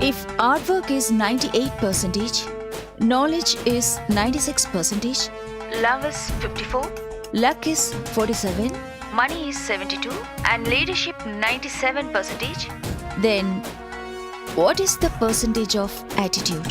If artwork is 98 percentage, knowledge is 96 percentage, love is 54, luck is 47, money is 72, and leadership 97 percentage, then what is the percentage of attitude?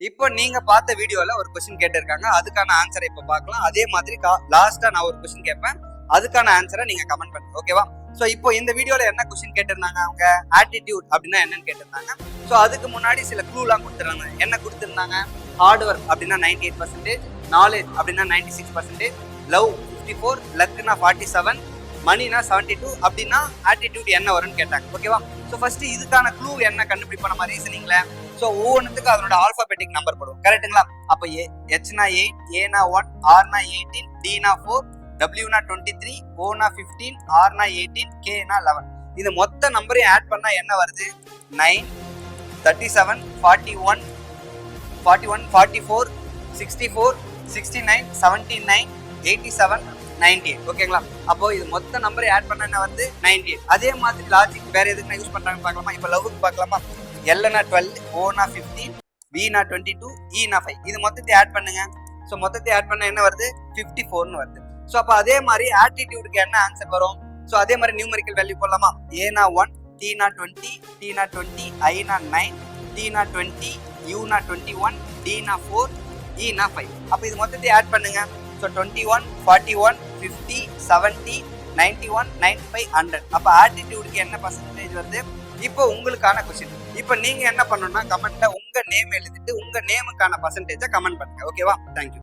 இப்போ நீங்க பார்த்த வீடியோல ஒரு question கேட்டிருக்காங்க அதுக்கான ஆன்சரை இப்போ பார்க்கலாம் அதே மாதிரி லாஸ்டா நான் ஒரு கொஸ்டின் கேட்பேன் அதுக்கான ஆன்சரை நீங்க கமெண்ட் பண்ணுங்க ஓகேவா ஸோ இப்போ இந்த வீடியோல என்ன கொஸ்டின் கேட்டிருந்தாங்க அவங்க? ஆட்டிடியூட் அப்படின்னா என்னன்னு கேட்டிருந்தாங்க. ஸோ அதுக்கு முன்னாடி சில க்ளூலாம் கொடுத்துருந்தாங்க. என்ன கொடுத்துருந்தாங்க? ஹார்ட் ஒர்க் அப்படின்னா நைன்டி எயிட் பர்சன்டேஜ் நாலேஜ் அப்படின்னா ninety six percentage love fifty four லக்னா forty seven மணினா செவன்டி டூ அப்படின்னா ஆட்டிடியூட் என்ன வரும்னு கேட்டாங்க ஓகேவா ஸோ ஃபர்ஸ்ட் இதுக்கான க்ளூ என்ன கண்டுபிடிப்போம் நம்ம ரீசனிங்ல ஸோ ஒவ்வொன்றுத்துக்கும் அதனோட ஆல்பாபெட்டிக் நம்பர் போடுவோம் கரெக்ட்டுங்களா அப்போ ஏ ஹெச்னா எயிட் ஏனா ஒன் ஆர்னா எயிட்டீன் டினா ஃபோர் டபிள்யூனா டுவெண்ட்டி த்ரீ ஓனா ஃபிஃப்டீன் ஆர்னா எயிட்டீன் கேனா லெவன் இது மொத்த நம்பரையும் ஆட் பண்ணால் என்ன வருது? Nine thirty seven forty one forty one forty four sixty four sixty nine seventy nine eighty seven ninety eight ஓகேங்களா அப்போ இது மொத்த நம்பரை ஆட் பண்ண என்ன வந்து நைன்டி எயிட் அதே மாதிரி லாஜிக் வேற எதுக்கு யூஸ் பண்றாங்க பார்க்கலாமா? இப்போ லவ்வுக்கு பார்க்கலாமா? எல்னா டுவெல் ஓனா ஃபிஃப்டீன் பினா டுவெண்ட்டி டூ இனா ஃபைவ் இது மொத்தத்தை ஆட் பண்ணுங்க. ஸோ மொத்தத்தை ஆட் பண்ண என்ன வருது? ஃபிஃப்டி ஃபோர்னு வருது. ஸோ அப்போ அதே மாதிரி ஆட்டிடியூடுக்கு என்ன ஆன்சர் வரும்? ஸோ அதே மாதிரி நியூமரிக்கல் வேல்யூ போடலாமா? ஏனா ஒன் டீனா டுவெண்ட்டி டீனா டுவெண்ட்டி ஐனா நைன் டீனா டுவெண்ட்டி யூனா டுவெண்ட்டி ஒன் டீனா ஃபோர் ஈனா ஃபைவ் அப்போ இது மொத்தத்தை ஆட் பண்ணுங்க so twenty one forty one fifty seventy ninety one ninety five hundred அப்போ ஆட்டிடியூடுக்கு என்ன பர்சன்டேஜ் வருது? இப்போ உங்களுக்கான கொஸ்டின் இப்போ நீங்கள் என்ன பண்ணணும்னா கமெண்ட்டில் உங்கள் நேம் எழுதிட்டு உங்கள் நேமுக்கான பர்சன்டேஜை கமெண்ட் பண்ணுங்க. ஓகேவா தேங்க்யூ